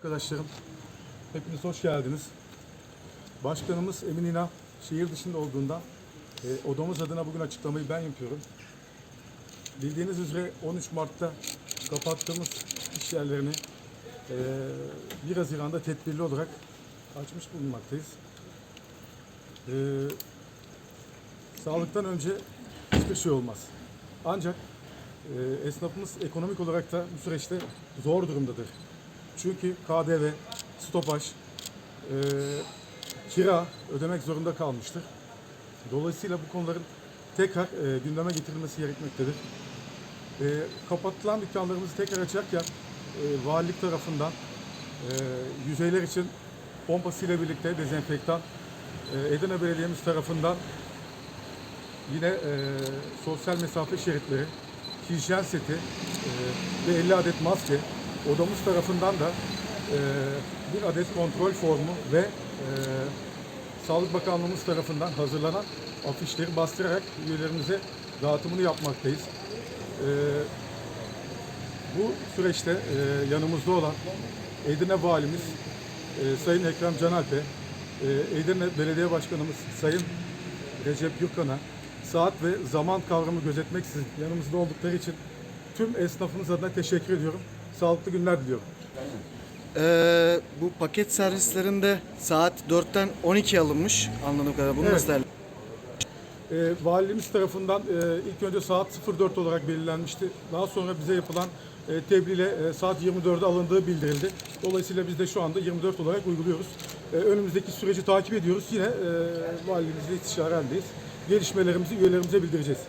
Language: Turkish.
Arkadaşlarım, hepiniz hoş geldiniz. Başkanımız Emin İnan şehir dışında olduğundan e, odamız adına bugün açıklamayı ben yapıyorum. Bildiğiniz üzere 13 Mart'ta kapattığımız iş yerlerini e, 1 Haziran'da tedbirli olarak açmış bulunmaktayız. E, sağlıktan önce hiçbir şey olmaz. Ancak e, esnafımız ekonomik olarak da bu süreçte zor durumdadır. Çünkü KDV, stopaj, e, kira ödemek zorunda kalmıştır. Dolayısıyla bu konuların tekrar e, gündeme getirilmesi gerekmektedir. E, kapatılan dükkanlarımızı tekrar açarken e, valilik tarafından e, yüzeyler için pompasıyla birlikte dezenfektan, e, Edirne Belediye'miz tarafından yine e, sosyal mesafe şeritleri, hijyen seti e, ve 50 adet maske odamız tarafından da e, bir adet kontrol formu ve e, Sağlık Bakanlığımız tarafından hazırlanan afişleri bastırarak üyelerimize dağıtımını yapmaktayız. E, bu süreçte e, yanımızda olan Edirne Valimiz e, Sayın Ekrem Canalp'e, e, Edirne Belediye Başkanımız Sayın Recep Gürkan'a saat ve zaman kavramı gözetmeksizin yanımızda oldukları için tüm esnafımız adına teşekkür ediyorum. Sağlıklı günler diliyorum. Ee, bu paket servislerinde saat 4'ten 12 alınmış anladığım kadarıyla. Bunu Evet. nasıl değerli? E, valimiz tarafından e, ilk önce saat 04 olarak belirlenmişti. Daha sonra bize yapılan e, tebliğle e, saat 24'e alındığı bildirildi. Dolayısıyla biz de şu anda 24 olarak uyguluyoruz. E, önümüzdeki süreci takip ediyoruz. Yine e, valimizle istişare halindeyiz. Gelişmelerimizi üyelerimize bildireceğiz.